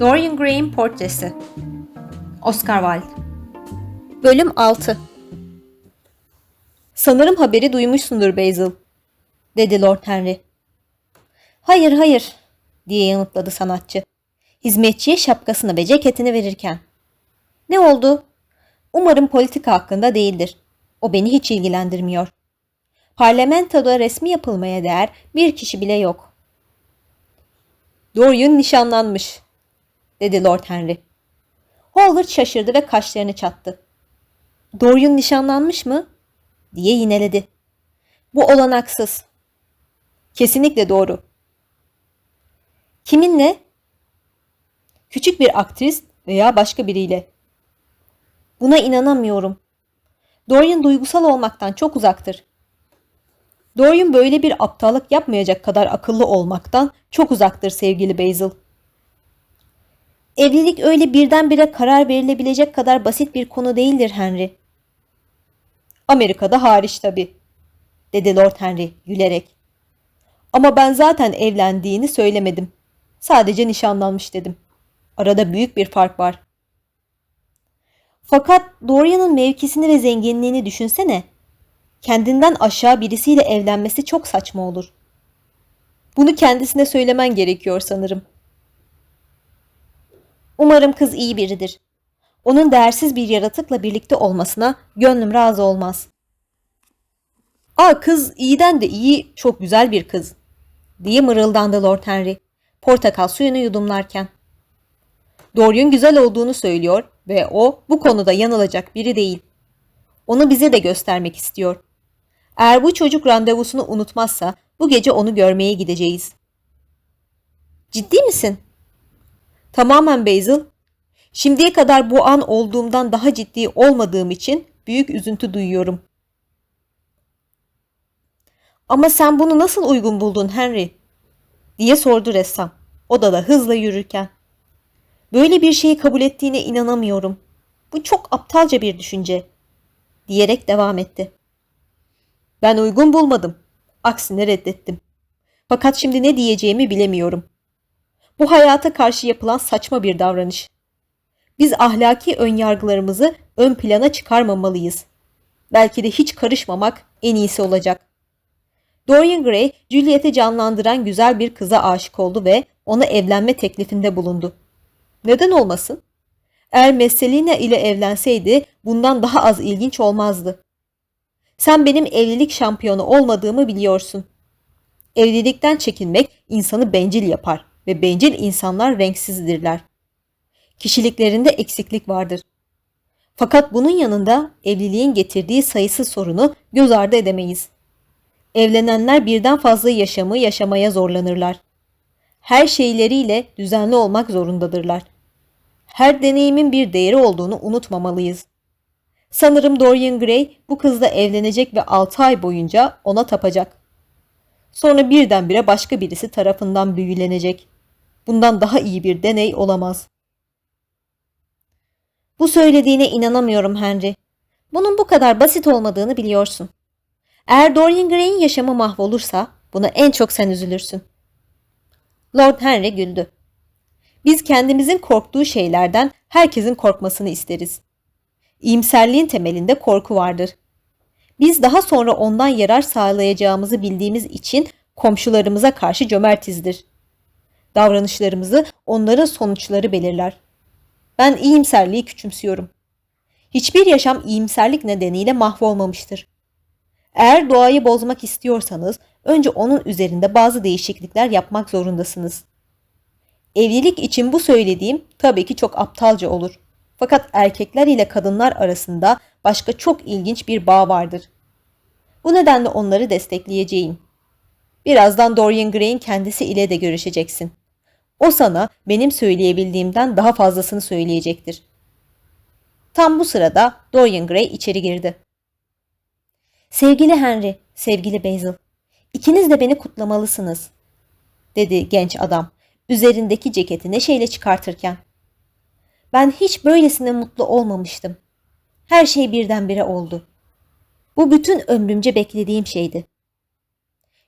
Dorian Gray'in portresi. Oscar Wilde. Bölüm 6. Sanırım haberi duymuşsundur Basil, dedi Lord Henry. Hayır hayır, diye yanıtladı sanatçı. Hizmetçiye şapkasını ve ceketini verirken. Ne oldu? Umarım politika hakkında değildir. O beni hiç ilgilendirmiyor. Parlamentoda resmi yapılmaya değer bir kişi bile yok. Dorian nişanlanmış, dedi Lord Henry. Howard şaşırdı ve kaşlarını çattı. Dorian nişanlanmış mı? diye yineledi. Bu olanaksız. Kesinlikle doğru. Kiminle? Küçük bir aktris veya başka biriyle. Buna inanamıyorum. Dorian duygusal olmaktan çok uzaktır. Dorian böyle bir aptallık yapmayacak kadar akıllı olmaktan çok uzaktır sevgili Basil. Evlilik öyle birdenbire karar verilebilecek kadar basit bir konu değildir Henry. Amerika'da hariç tabii, dedi Lord Henry gülerek. Ama ben zaten evlendiğini söylemedim. Sadece nişanlanmış dedim. Arada büyük bir fark var. Fakat Dorian'ın mevkisini ve zenginliğini düşünsene. Kendinden aşağı birisiyle evlenmesi çok saçma olur. Bunu kendisine söylemen gerekiyor sanırım. Umarım kız iyi biridir. Onun değersiz bir yaratıkla birlikte olmasına gönlüm razı olmaz. Aa kız iyiden de iyi, çok güzel bir kız, diye mırıldandı Lord Henry, portakal suyunu yudumlarken. Dorian güzel olduğunu söylüyor ve o bu konuda yanılacak biri değil. Onu bize de göstermek istiyor. Eğer bu çocuk randevusunu unutmazsa bu gece onu görmeye gideceğiz. Ciddi misin? Tamamen Basil. Şimdiye kadar bu an olduğumdan daha ciddi olmadığım için büyük üzüntü duyuyorum. Ama sen bunu nasıl uygun buldun Henry? diye sordu ressam odada hızla yürürken. Böyle bir şeyi kabul ettiğine inanamıyorum. Bu çok aptalca bir düşünce diyerek devam etti. Ben uygun bulmadım. Aksine reddettim. Fakat şimdi ne diyeceğimi bilemiyorum. Bu hayata karşı yapılan saçma bir davranış. Biz ahlaki önyargılarımızı ön plana çıkarmamalıyız. Belki de hiç karışmamak en iyisi olacak. Dorian Gray, Juliet'i canlandıran güzel bir kıza aşık oldu ve ona evlenme teklifinde bulundu. Neden olmasın? Eğer Messelina ile evlenseydi bundan daha az ilginç olmazdı. Sen benim evlilik şampiyonu olmadığımı biliyorsun. Evlilikten çekinmek insanı bencil yapar ve bencil insanlar renksizdirler. Kişiliklerinde eksiklik vardır. Fakat bunun yanında evliliğin getirdiği sayısız sorunu göz ardı edemeyiz. Evlenenler birden fazla yaşamı yaşamaya zorlanırlar. Her şeyleriyle düzenli olmak zorundadırlar. Her deneyimin bir değeri olduğunu unutmamalıyız. Sanırım Dorian Gray bu kızla evlenecek ve 6 ay boyunca ona tapacak. Sonra birdenbire başka birisi tarafından büyülenecek. Bundan daha iyi bir deney olamaz. Bu söylediğine inanamıyorum Henry. Bunun bu kadar basit olmadığını biliyorsun. Eğer Dorian Gray'in yaşamı mahvolursa buna en çok sen üzülürsün. Lord Henry güldü. Biz kendimizin korktuğu şeylerden herkesin korkmasını isteriz. İyimserliğin temelinde korku vardır. Biz daha sonra ondan yarar sağlayacağımızı bildiğimiz için komşularımıza karşı cömertizdir. Davranışlarımızı onların sonuçları belirler. Ben iyimserliği küçümsüyorum. Hiçbir yaşam iyimserlik nedeniyle mahvolmamıştır. Eğer doğayı bozmak istiyorsanız önce onun üzerinde bazı değişiklikler yapmak zorundasınız. Evlilik için bu söylediğim tabii ki çok aptalca olur. Fakat erkekler ile kadınlar arasında başka çok ilginç bir bağ vardır. Bu nedenle onları destekleyeceğim. Birazdan Dorian Gray'in kendisi ile de görüşeceksin. O sana benim söyleyebildiğimden daha fazlasını söyleyecektir. Tam bu sırada Dorian Gray içeri girdi. Sevgili Henry, sevgili Basil, ikiniz de beni kutlamalısınız, dedi genç adam üzerindeki ceketi neşeyle çıkartırken. Ben hiç böylesine mutlu olmamıştım. Her şey birdenbire oldu. Bu bütün ömrümce beklediğim şeydi.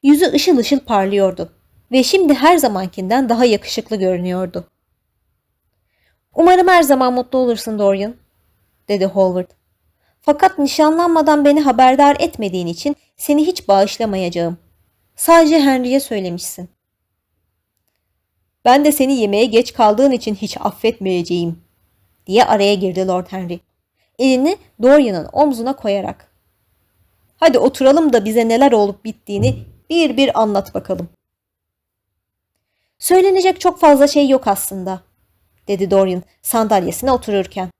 Yüzü ışıl ışıl parlıyordu ve şimdi her zamankinden daha yakışıklı görünüyordu. Umarım her zaman mutlu olursun Dorian, dedi Howard. Fakat nişanlanmadan beni haberdar etmediğin için seni hiç bağışlamayacağım. Sadece Henry'e söylemişsin. Ben de seni yemeğe geç kaldığın için hiç affetmeyeceğim, diye araya girdi Lord Henry. Elini Dorian'ın omzuna koyarak. Hadi oturalım da bize neler olup bittiğini bir bir anlat bakalım. Söylenecek çok fazla şey yok aslında, dedi Dorian sandalyesine otururken.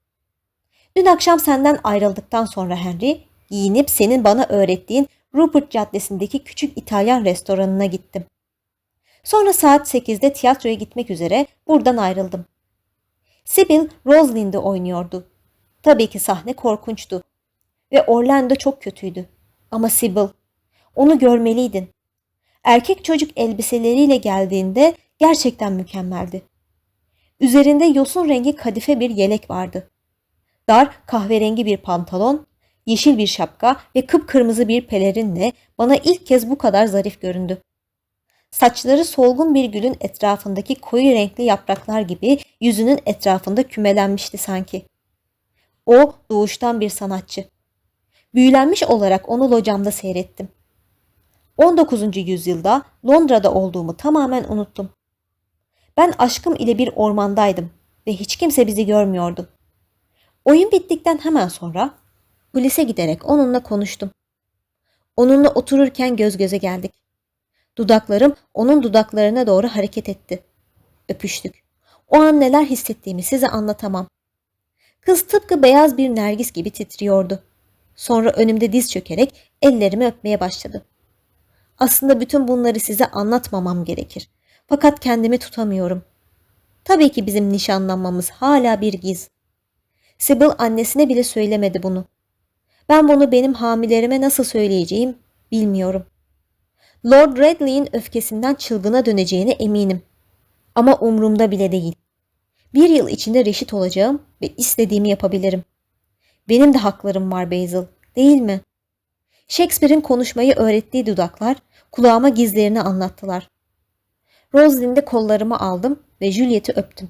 Dün akşam senden ayrıldıktan sonra Henry, giyinip senin bana öğrettiğin Rupert Caddesi'ndeki küçük İtalyan restoranına gittim. Sonra saat 8'de tiyatroya gitmek üzere buradan ayrıldım. Sibyl Rosalind'i oynuyordu. Tabii ki sahne korkunçtu. Ve Orlando çok kötüydü. Ama Sibyl, onu görmeliydin. Erkek çocuk elbiseleriyle geldiğinde gerçekten mükemmeldi. Üzerinde yosun rengi kadife bir yelek vardı. Dar kahverengi bir pantolon, yeşil bir şapka ve kıpkırmızı bir pelerinle bana ilk kez bu kadar zarif göründü. Saçları solgun bir gülün etrafındaki koyu renkli yapraklar gibi yüzünün etrafında kümelenmişti sanki. O doğuştan bir sanatçı. Büyülenmiş olarak onu locamda seyrettim. 19. yüzyılda Londra'da olduğumu tamamen unuttum. Ben aşkım ile bir ormandaydım ve hiç kimse bizi görmüyordu. Oyun bittikten hemen sonra kulise giderek onunla konuştum. Onunla otururken göz göze geldik. Dudaklarım onun dudaklarına doğru hareket etti. Öpüştük. O an neler hissettiğimi size anlatamam. Kız tıpkı beyaz bir nergis gibi titriyordu. Sonra önümde diz çökerek ellerimi öpmeye başladı. Aslında bütün bunları size anlatmamam gerekir. Fakat kendimi tutamıyorum. Tabii ki bizim nişanlanmamız hala bir giz. Sibyl annesine bile söylemedi bunu. Ben bunu benim hamilerime nasıl söyleyeceğim bilmiyorum. Lord Redley'in öfkesinden çılgına döneceğine eminim. Ama umrumda bile değil. Bir yıl içinde reşit olacağım ve istediğimi yapabilirim. Benim de haklarım var Basil, değil mi? Shakespeare'in konuşmayı öğrettiği dudaklar kulağıma gizlerini anlattılar. Rosalind'de kollarımı aldım ve Juliet'i öptüm.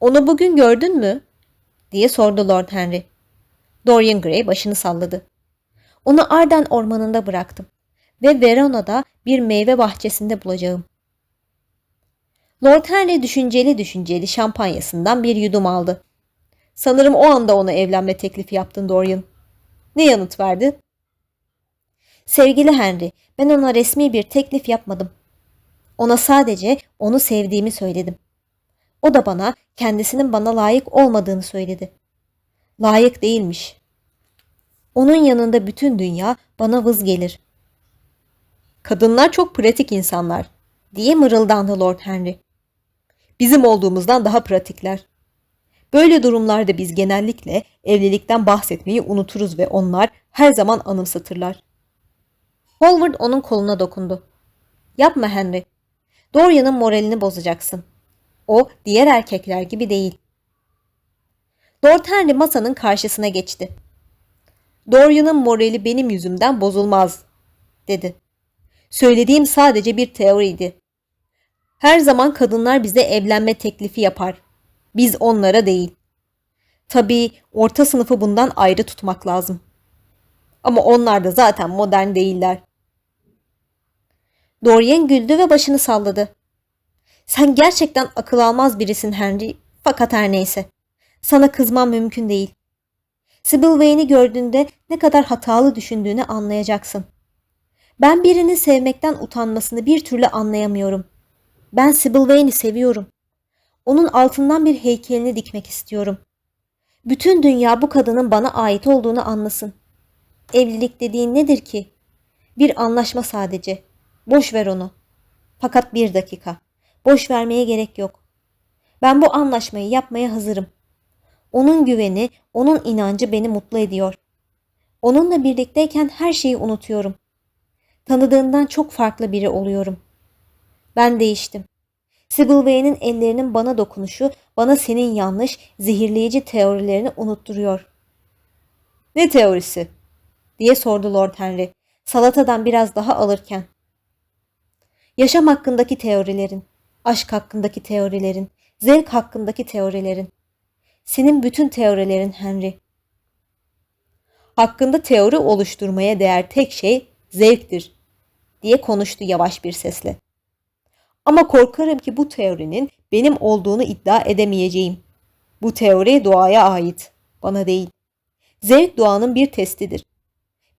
Onu bugün gördün mü? diye sordu Lord Henry. Dorian Gray başını salladı. Onu Arden ormanında bıraktım ve Verona'da bir meyve bahçesinde bulacağım. Lord Henry düşünceli düşünceli şampanyasından bir yudum aldı. Sanırım o anda ona evlenme teklifi yaptın Dorian. Ne yanıt verdi? Sevgili Henry, ben ona resmi bir teklif yapmadım. Ona sadece onu sevdiğimi söyledim. O da bana kendisinin bana layık olmadığını söyledi. Layık değilmiş. Onun yanında bütün dünya bana vız gelir. Kadınlar çok pratik insanlar diye mırıldandı Lord Henry. Bizim olduğumuzdan daha pratikler. Böyle durumlarda biz genellikle evlilikten bahsetmeyi unuturuz ve onlar her zaman anımsatırlar. Hallward onun koluna dokundu. Yapma Henry. Dorian'ın moralini bozacaksın. O diğer erkekler gibi değil. Lord Henry masanın karşısına geçti. Dorian'ın morali benim yüzümden bozulmaz, dedi. Söylediğim sadece bir teoriydi. Her zaman kadınlar bize evlenme teklifi yapar. Biz onlara değil. Tabii orta sınıfı bundan ayrı tutmak lazım. Ama onlar da zaten modern değiller. Dorian güldü ve başını salladı. Sen gerçekten akıl almaz birisin Henry. Fakat her neyse. Sana kızmam mümkün değil. Sybil Wane'i gördüğünde ne kadar hatalı düşündüğünü anlayacaksın. Ben birini sevmekten utanmasını bir türlü anlayamıyorum. Ben Sybil Wane'i seviyorum. Onun altından bir heykelini dikmek istiyorum. Bütün dünya bu kadının bana ait olduğunu anlasın. Evlilik dediğin nedir ki? Bir anlaşma sadece. Boş ver onu. Fakat bir dakika. Boş vermeye gerek yok. Ben bu anlaşmayı yapmaya hazırım. Onun güveni, onun inancı beni mutlu ediyor. Onunla birlikteyken her şeyi unutuyorum. Tanıdığımdan çok farklı biri oluyorum. Ben değiştim. Sybil Wane'in ellerinin bana dokunuşu bana senin yanlış, zehirleyici teorilerini unutturuyor. Ne teorisi? diye sordu Lord Henry, salatadan biraz daha alırken. Yaşam hakkındaki teorilerin, aşk hakkındaki teorilerin, Zevk hakkındaki teorilerin. Senin bütün teorilerin Henry. Hakkında teori oluşturmaya değer tek şey zevktir diye konuştu yavaş bir sesle. Ama korkarım ki bu teorinin benim olduğunu iddia edemeyeceğim. Bu teori doğaya ait, bana değil. Zevk doğanın bir testidir.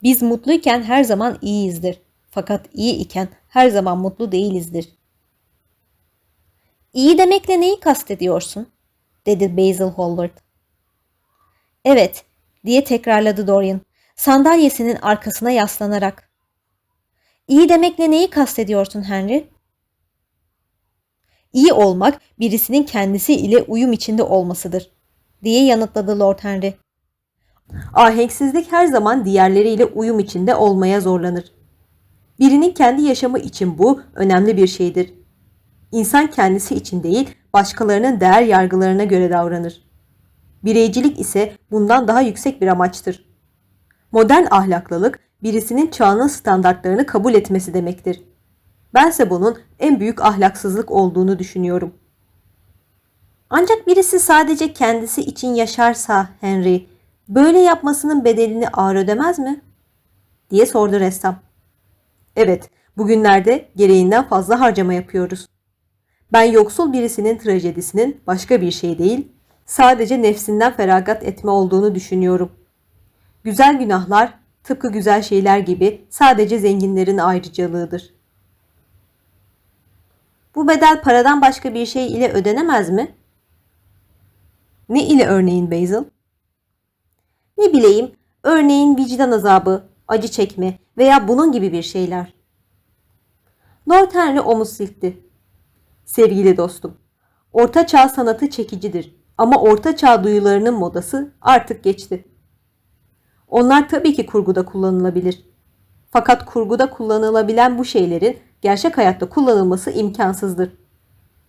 Biz mutluyken her zaman iyiyizdir. Fakat iyi iken her zaman mutlu değilizdir. İyi demekle neyi kastediyorsun? dedi Basil Hallward. Evet, diye tekrarladı Dorian, sandalyesinin arkasına yaslanarak. İyi demekle neyi kastediyorsun Henry? İyi olmak birisinin kendisi ile uyum içinde olmasıdır, diye yanıtladı Lord Henry. Ahenksizlik her zaman diğerleriyle uyum içinde olmaya zorlanır. Birinin kendi yaşamı için bu önemli bir şeydir. İnsan kendisi için değil, başkalarının değer yargılarına göre davranır. Bireycilik ise bundan daha yüksek bir amaçtır. Modern ahlaklılık, birisinin çağının standartlarını kabul etmesi demektir. Bense bunun en büyük ahlaksızlık olduğunu düşünüyorum. Ancak birisi sadece kendisi için yaşarsa Henry, böyle yapmasının bedelini ağır ödemez mi? diye sordu ressam. Evet, bugünlerde gereğinden fazla harcama yapıyoruz. Ben yoksul birisinin trajedisinin başka bir şey değil, sadece nefsinden feragat etme olduğunu düşünüyorum. Güzel günahlar tıpkı güzel şeyler gibi sadece zenginlerin ayrıcalığıdır. Bu bedel paradan başka bir şey ile ödenemez mi? Ne ile örneğin Basil? Ne bileyim, örneğin vicdan azabı, acı çekme veya bunun gibi bir şeyler. Lord Henry omuz silkti. Sevgili dostum, Orta Çağ sanatı çekicidir ama Orta Çağ duyularının modası artık geçti. Onlar tabii ki kurguda kullanılabilir. Fakat kurguda kullanılabilen bu şeylerin gerçek hayatta kullanılması imkansızdır.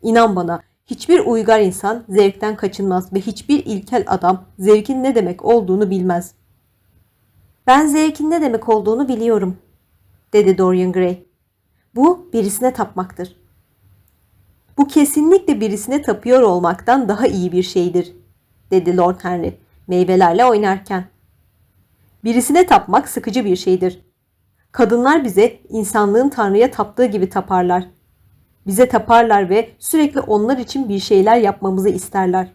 İnan bana hiçbir uygar insan zevkten kaçınmaz ve hiçbir ilkel adam zevkin ne demek olduğunu bilmez. Ben zevkin ne demek olduğunu biliyorum, dedi Dorian Gray. Bu birisine tapmaktır. Bu kesinlikle birisine tapıyor olmaktan daha iyi bir şeydir, dedi Lord Henry meyvelerle oynarken. Birisine tapmak sıkıcı bir şeydir. Kadınlar bize insanlığın Tanrı'ya taptığı gibi taparlar. Bize taparlar ve sürekli onlar için bir şeyler yapmamızı isterler.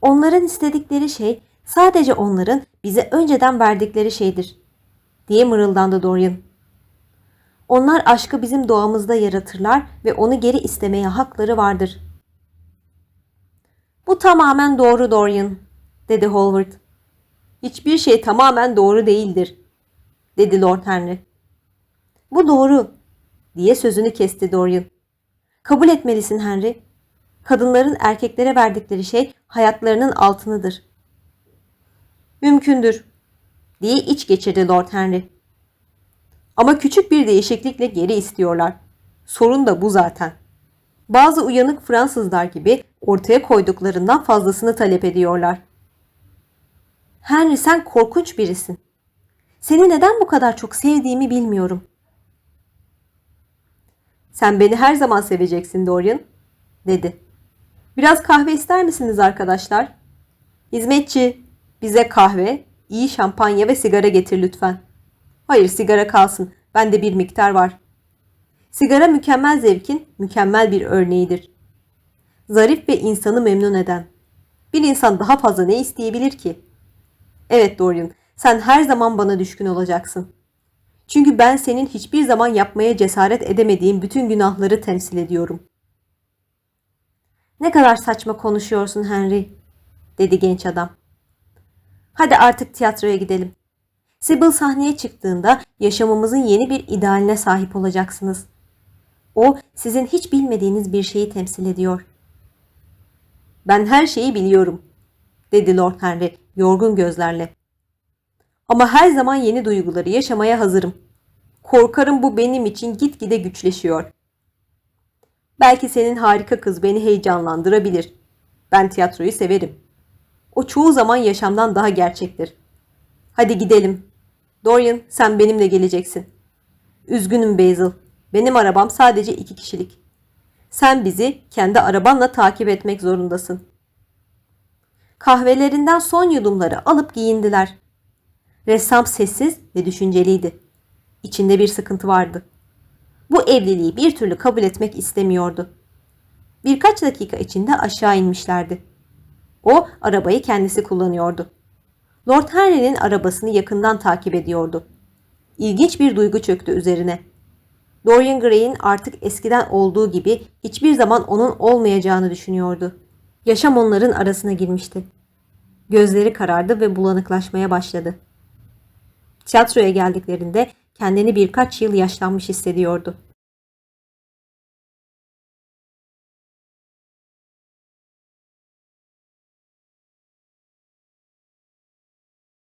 Onların istedikleri şey sadece onların bize önceden verdikleri şeydir, diye mırıldandı Dorian. Onlar aşkı bizim doğamızda yaratırlar ve onu geri istemeye hakları vardır. Bu tamamen doğru Dorian, dedi Hallward. Hiçbir şey tamamen doğru değildir, dedi Lord Henry. Bu doğru, diye sözünü kesti Dorian. Kabul etmelisin Henry. Kadınların erkeklere verdikleri şey hayatlarının altınıdır. Mümkündür, diye iç geçirdi Lord Henry. Ama küçük bir değişiklikle geri istiyorlar. Sorun da bu zaten. Bazı uyanık Fransızlar gibi ortaya koyduklarından fazlasını talep ediyorlar. Henry sen korkunç birisin. Seni neden bu kadar çok sevdiğimi bilmiyorum. Sen beni her zaman seveceksin Dorian, dedi. Biraz kahve ister misiniz arkadaşlar? Hizmetçi, bize kahve, iyi şampanya ve sigara getir lütfen. Hayır sigara kalsın. Bende bir miktar var. Sigara mükemmel zevkin mükemmel bir örneğidir. Zarif ve insanı memnun eden. Bir insan daha fazla ne isteyebilir ki? Evet Dorian, sen her zaman bana düşkün olacaksın. Çünkü ben senin hiçbir zaman yapmaya cesaret edemediğin bütün günahları temsil ediyorum. Ne kadar saçma konuşuyorsun Henry, dedi genç adam. Hadi artık tiyatroya gidelim. Sibyl sahneye çıktığında yaşamımızın yeni bir idealine sahip olacaksınız. O sizin hiç bilmediğiniz bir şeyi temsil ediyor. Ben her şeyi biliyorum, dedi Lord Henry yorgun gözlerle. Ama her zaman yeni duyguları yaşamaya hazırım. Korkarım bu benim için gitgide güçleşiyor. Belki senin harika kız beni heyecanlandırabilir. Ben tiyatroyu severim. O çoğu zaman yaşamdan daha gerçektir. Hadi gidelim. Dorian sen benimle geleceksin. Üzgünüm Basil. Benim arabam sadece iki kişilik. Sen bizi kendi arabanla takip etmek zorundasın. Kahvelerinden son yudumları alıp giyindiler. Ressam sessiz ve düşünceliydi. İçinde bir sıkıntı vardı. Bu evliliği bir türlü kabul etmek istemiyordu. Birkaç dakika içinde aşağı inmişlerdi. O arabayı kendisi kullanıyordu. Lord Henry'nin arabasını yakından takip ediyordu. İlginç bir duygu çöktü üzerine. Dorian Gray'in artık eskiden olduğu gibi hiçbir zaman onun olmayacağını düşünüyordu. Yaşam onların arasına girmişti. Gözleri karardı ve bulanıklaşmaya başladı. Tiyatroya geldiklerinde kendini birkaç yıl yaşlanmış hissediyordu.